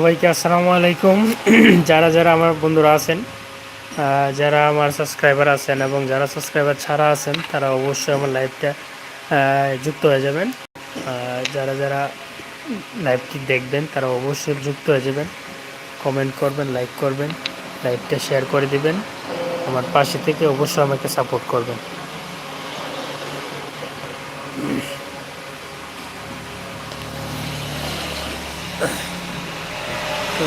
সবাইকে আসসালামু আলাইকুম। যারা যারা আমার বন্ধুরা আছেন যারা আমার সাবস্ক্রাইবার আছেন এবং যারা সাবস্ক্রাইবার ছাড়া আছেন, তারা অবশ্যই আমার লাইভটা যুক্ত হয়ে যাবেন। যারা যারা লাইভটি দেখবেন, তারা অবশ্যই যুক্ত হয়ে যাবেন। কমেন্ট করবেন, লাইক করবেন, লাইভটা শেয়ার করে দিবেন। আমার পাশে থেকে অবশ্যই আমাকে সাপোর্ট করবেন।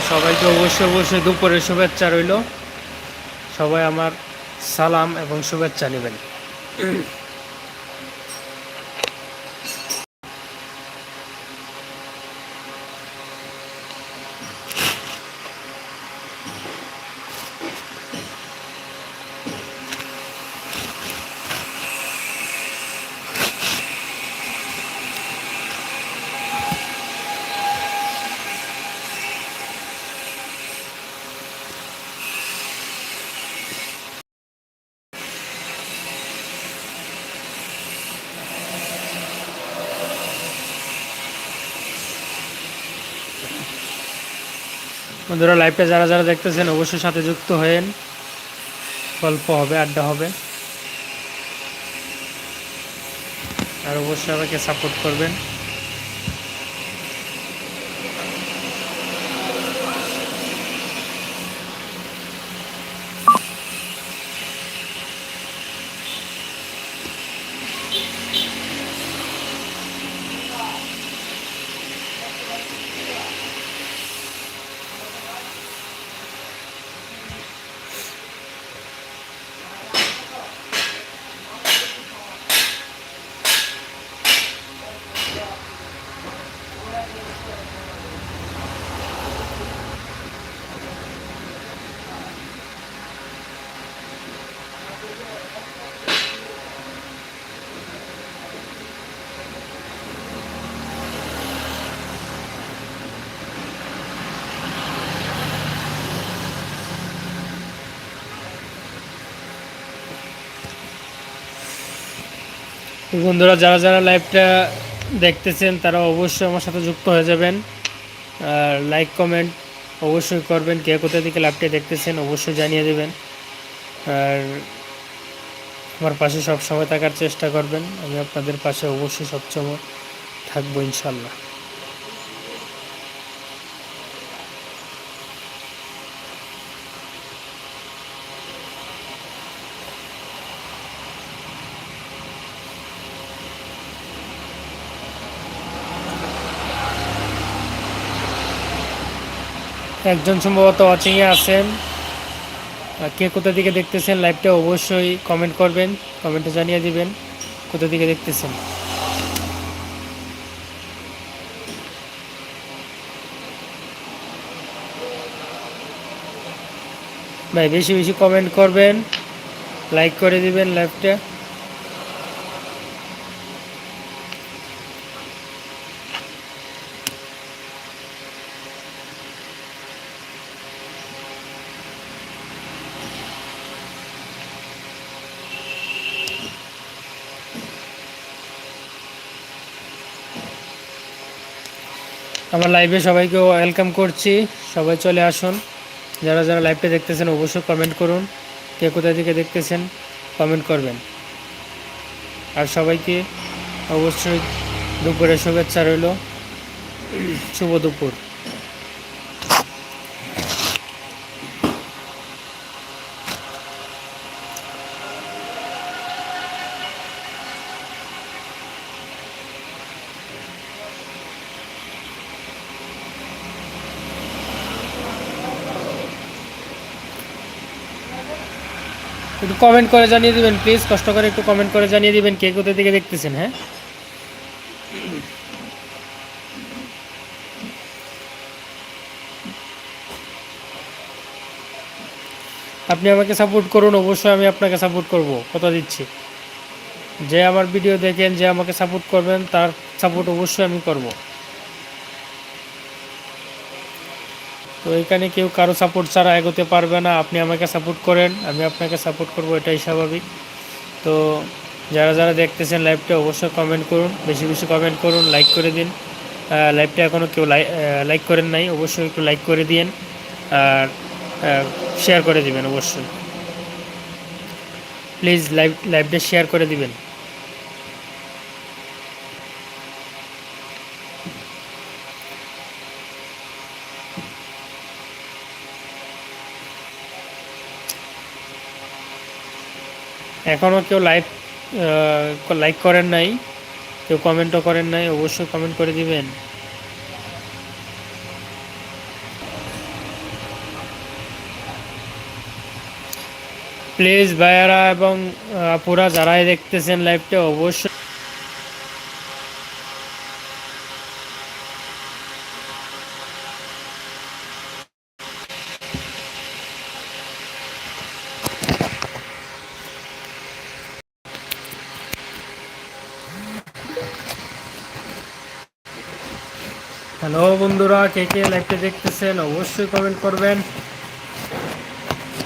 সবাইকে অবশ্যই অবশ্যই দুপুরে শুভেচ্ছা রইল। সবাই আমার সালাম এবং শুভেচ্ছা নেবেন। বন্ধুরা লাইভটা যারা যারা দেখতেছেন, অবশ্যই সাথে যুক্ত হয়েন। গল্প হবে, আড্ডা হবে। আর অবশ্যই আমাকে সাপোর্ট করবেন। তো বন্ধুরা, যারা যারা লাইভটা দেখতেছেন, তারা অবশ্যই আমার সাথে যুক্ত হয়ে যাবেন। আর লাইক কমেন্ট অবশ্যই করবেন। কে কোথা থেকে লাইভটা দেখতেছেন, অবশ্যই জানিয়ে দেবেন। আর আমার পাশে সব সময় থাকার চেষ্টা করবেন। আমি আপনাদের পাশে অবশ্যই সবসময় থাকব ইনশাল্লাহ একজন সম্ভবত ওয়াচিংয়ে আছেন। কে কোথা থেকে দেখতেছেন লাইভটা অবশ্যই কমেন্ট করবেন কমেন্টে জানিয়ে দিবেন কোথা থেকে দেখতেছেন। ভাই, বেশি বেশি কমেন্ট করবেন লাইক করে দিবেন লাইভটা আমার লাইভে সবাইকে ওয়েলকাম করছি। সবাই চলে আসুন। যারা যারা লাইভটা দেখতেছেন, অবশ্যই কমেন্ট করুন। কে কোথা থেকে দেখতেছেন কমেন্ট করবেন। আর সবাইকে অবশ্যই দুপুরের শুভেচ্ছা রইল। শুভ দুপুর। একটু কমেন্ট করে জানিয়ে দিবেন প্লিজ কষ্ট করে একটু কমেন্ট করে জানিয়ে দিবেন, কে কোথা থেকে দেখতেছেন হ্যাঁ? আপনি আমাকে সাপোর্ট করুন, অবশ্যই আমি আপনাকে সাপোর্ট করব, কথা দিচ্ছি। যে আমার ভিডিও দেখেন, যে আমাকে সাপোর্ট করবেন, তার সাপোর্ট অবশ্যই আমি করব। তো এখানে কেউ কারও সাপোর্ট ছাড়া এগোতে পারবে না। আপনি আমাকে সাপোর্ট করেন, আমি আপনাকে সাপোর্ট করব, এটাই স্বাভাবিক। তো যারা যারা দেখতেছেন লাইভটা অবশ্যই কমেন্ট করুন, বেশি বেশি কমেন্ট করুন লাইক করে দিন। লাইভটা এখনও কেউ লাইক করেন নাই, অবশ্যই একটু লাইক করে দিন আর শেয়ার করে দিবেন অবশ্যই। প্লিজ লাইভ লাইভটা শেয়ার করে দিবেন। এখনও কেউ লাইভ লাইক করেন নাই, কেউ কমেন্টও করেন নাই, অবশ্যই কমেন্ট করে দিবেন। প্লিজ ভাইয়ারা এবং আপুরা যারাই দেখতেছেন লাইভটা অবশ্যই হ্যালো বন্ধুরা, কে কে লাইভটা দেখতেছেন অবশ্যই কমেন্ট করবেন।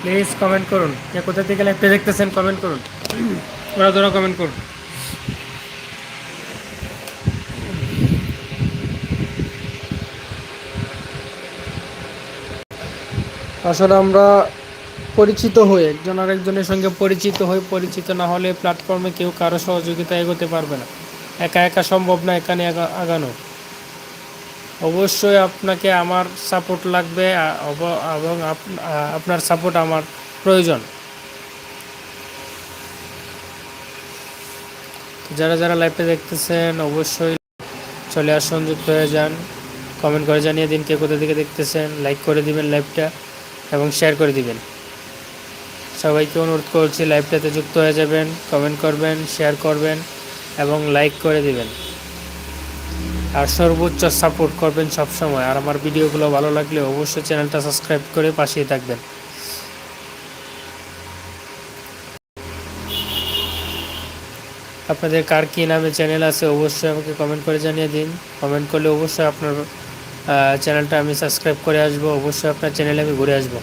প্লিজ কমেন্ট করুন। কে কোথা থেকে লাইভটা দেখতেছেন কমেন্ট করুন। ওরা ধরা কমেন্ট করুন। আসলে আমরা পরিচিত হই একজন আরেকজনের সঙ্গে পরিচিত হই পরিচিত না হলে প্ল্যাটফর্মে কেউ কারও সহযোগিতা এগোতে পারবে না। একা একা সম্ভব না এখানে আগানো। অবশ্যই আপনাকে আমার সাপোর্ট লাগবে এবং আপনার সাপোর্ট আমার প্রয়োজন। যারা যারা লাইভটা দেখতেছেন, অবশ্যই চলে আসুন, যুক্ত হয়ে যান। কমেন্ট করে জানিয়ে দিন কে কোথা থেকে দেখতেছেন লাইক করে দিবেন লাইভটা এবং শেয়ার করে দিবেন। সবাইকে অনুরোধ করছি লাইভটাতে যুক্ত হয়ে যাবেন কমেন্ট করবেন শেয়ার করবেন, এবং লাইক করে দিবেন। আর সর্বোচ্চ সাপোর্ট করবেন সব সময় আর আমার ভিডিওগুলো ভালো লাগলে অবশ্যই চ্যানেলটা সাবস্ক্রাইব করে পাশেই থাকবেন। আপনাদের কার কী নামে চ্যানেল আছে অবশ্যই আমাকে কমেন্ট করে জানিয়ে দিন। কমেন্ট করলে অবশ্যই আপনার চ্যানেলটা আমি সাবস্ক্রাইব করে আসব। অবশ্যই আপনার চ্যানেলে আমি ঘুরে আসব।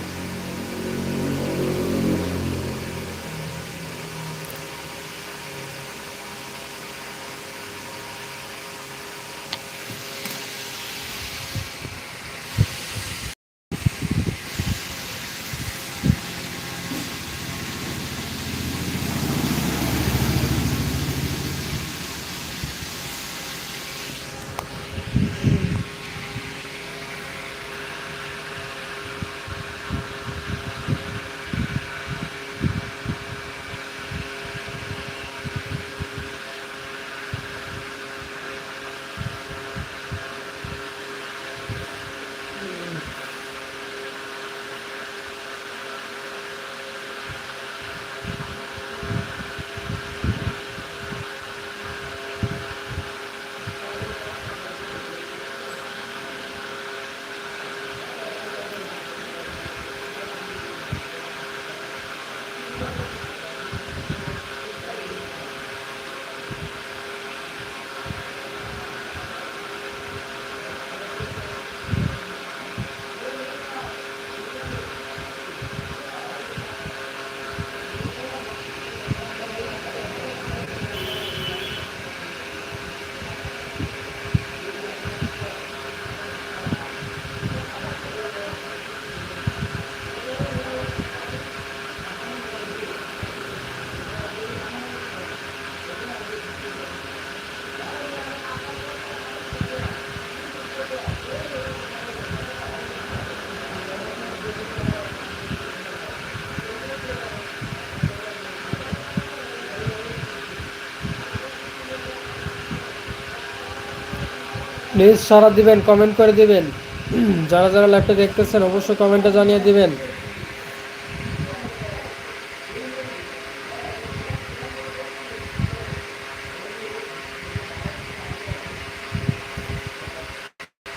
প্লিজ সারা দিবেন কমেন্ট করে দিবেন। যারা যারা লাইভটা দেখতেছেন, অবশ্যই কমেন্টে জানিয়ে দিবেন।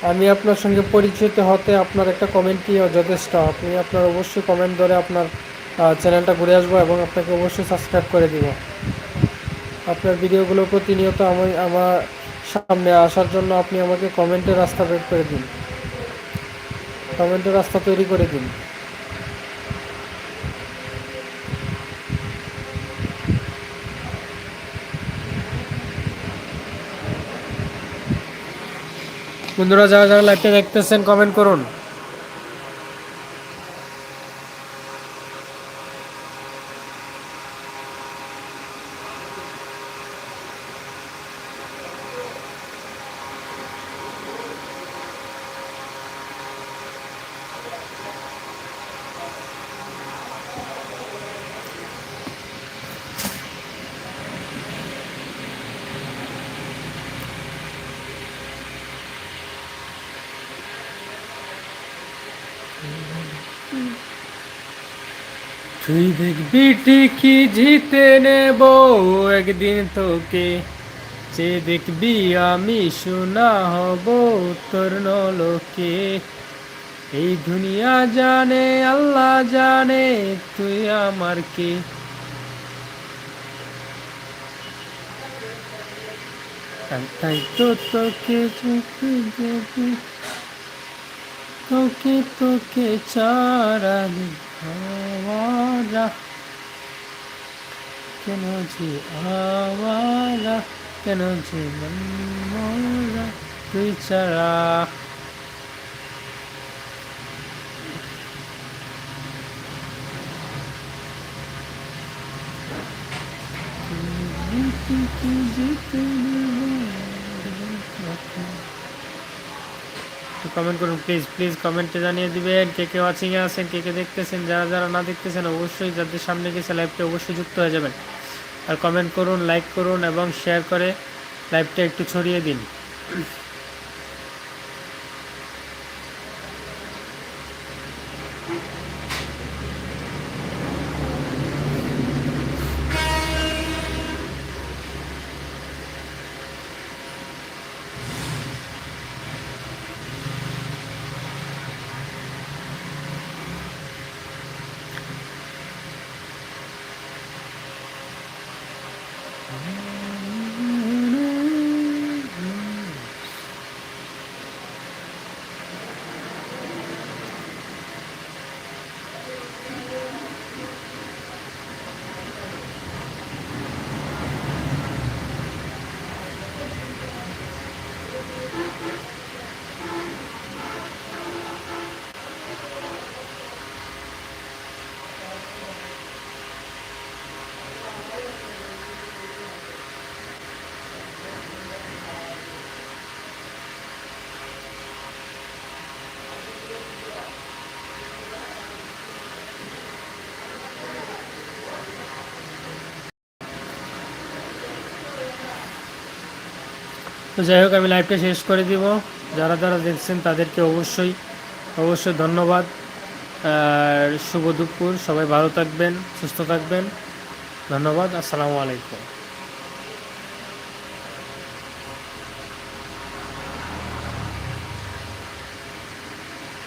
আমি আপনার সঙ্গে পরিচিত হতে আপনার একটা কমেন্টই যথেষ্ট। আপনি আপনার অবশ্যই কমেন্ট ধরে আপনার চ্যানেলটা ঘুরে আসব এবং আপনাকে অবশ্যই সাবস্ক্রাইব করে দিব। আপনার ভিডিওগুলো প্রতিনিয়ত আমি, আমার সামনে আসার জন্য আপনি আমাকে কমেন্টের রাস্তা বের করে দিন। কমেন্টের রাস্তা তৈরি করে দিন। বন্ধুরা, যারা যারা লাইভটা দেখতেছেন কমেন্ট করুন। তুই দেখবি ঠিকই জিতে নেব, একদিন তোকে। যে দেখবি আমি শোনা হব তোর নলকে। এই দুনিয়া জানে, আল্লাহ জানে তুই আমার কে। তাই তো তোকে চোখে দেখবি তোকে তোকে চারা আওয়ারা কেন যে আওয়ারা কেন যে মনমরা তুই ছাড়া কমেন্ট করুন প্লিজ প্লিজ কমেন্টে জানিয়ে দিবেন কে কে ওয়াচিংয়ে আছেন, কে কে দেখতেছেন, যারা যারা না দেখতেছেন অবশ্যই যাদের সামনে গেছে লাইভটি অবশ্যই যুক্ত হয়ে যাবেন। আর কমেন্ট করুন লাইক করুন এবং শেয়ার করে লাইভটা একটু ছড়িয়ে দিন। তো যাই হোক, আমি লাইভটা শেষ করে দিব। যারা যারা দেখছেন, তাদেরকে অবশ্যই অবশ্যই ধন্যবাদ। শুভ দুপুর। সবাই ভালো থাকবেন, সুস্থ থাকবেন। ধন্যবাদ। আসসালামু আলাইকুম।